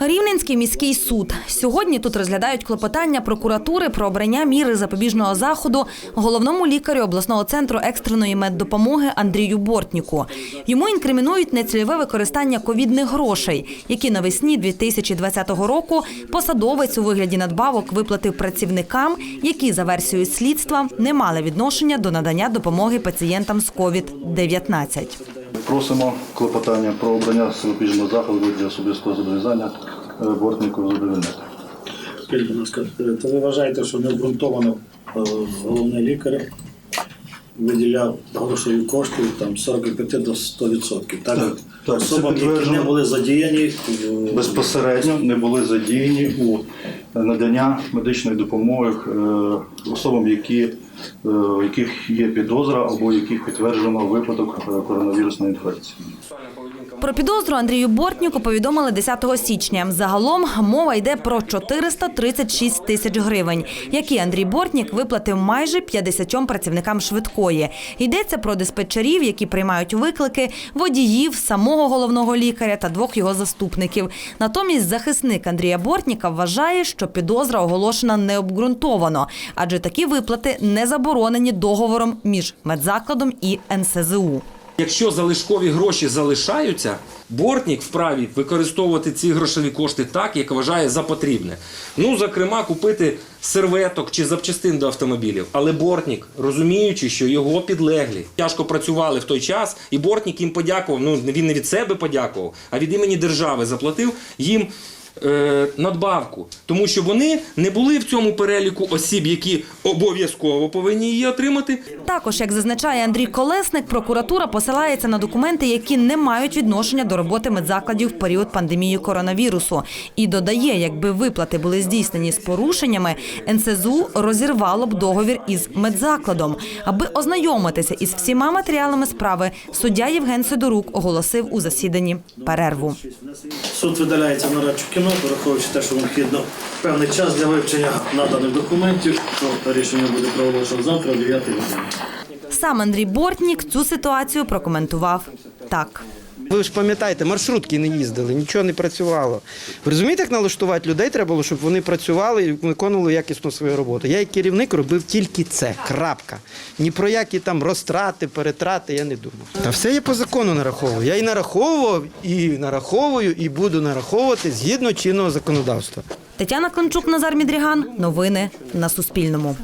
Рівненський міський суд сьогодні тут розглядають клопотання прокуратури про обрання міри запобіжного заходу головному лікарю обласного центру екстреної меддопомоги Андрію Бортніку. Йому інкримінують нецільове використання ковідних грошей, які навесні 2020 року посадовець у вигляді надбавок виплатив працівникам, які за версією слідства не мали відношення до надання допомоги пацієнтам з COVID-19. Просимо клопотання про обрання запобіжного заходу для особистого зобов'язання бортнику задовольнити. Скажіть, будь ласка, е, то ви вважаєте, що необґрунтовано е, головний лікар виділяв грошові кошти там 45 до 100%, так? Так, Особам, які не були задіяні Безпосередньо не були задіяні у надання медичної допомоги е, особам, які, е, у яких є підозра або яких підтверджено випадок е, коронавірусної інфекції. Про підозру Андрію Бортніку повідомили 10 січня. Загалом мова йде про 436 тисяч гривень, які Андрій Бортнік виплатив майже 50 працівникам швидкої. Йдеться про диспетчерів, які приймають виклики, водіїв, самого головного лікаря та двох його заступників. Натомість захисник Андрія Бортніка вважає, що підозра оголошена необґрунтовано, адже такі виплати не заборонені договором між медзакладом і НСЗУ. Якщо залишкові гроші залишаються, бортник вправі використовувати ці грошові кошти так, як вважає за потрібне. Ну, зокрема, купити серветок чи запчастин до автомобілів. Але бортник, розуміючи, що його підлеглі тяжко працювали в той час, і бортник їм подякував. Ну він не від себе подякував, а від імені держави заплатив їм. Е, Надбавку, тому що вони не були в цьому переліку осіб, які обов'язково повинні її отримати. Також, як зазначає Андрій Колесник, прокуратура посилається на документи, які не мають відношення до роботи медзакладів в період пандемії коронавірусу. І додає, якби виплати були здійснені з порушеннями, НСЗУ розірвало б договір із медзакладом. Аби ознайомитися із всіма матеріалами справи, суддя Євген Сидорук оголосив у засіданні перерву. суд видаляється на радчу кіно, враховуючи те, що необхідно певний час для вивчення наданих документів, то рішення буде проголошено завтра о 9 годині. Сам Андрій Бортнік цю ситуацію прокоментував так. Ви ж пам'ятаєте, маршрутки не їздили, нічого не працювало. Ви розумієте, як налаштувати людей треба було, щоб вони працювали і виконували якісно свою роботу. Я як керівник робив тільки це. Крапка. Ні про які там розтрати, перетрати я не думав. Та все я по закону нараховую. Я і нараховував, і нараховую, і буду нараховувати згідно чинного законодавства. Тетяна Климчук, Назар Мідріган. Новини на Суспільному.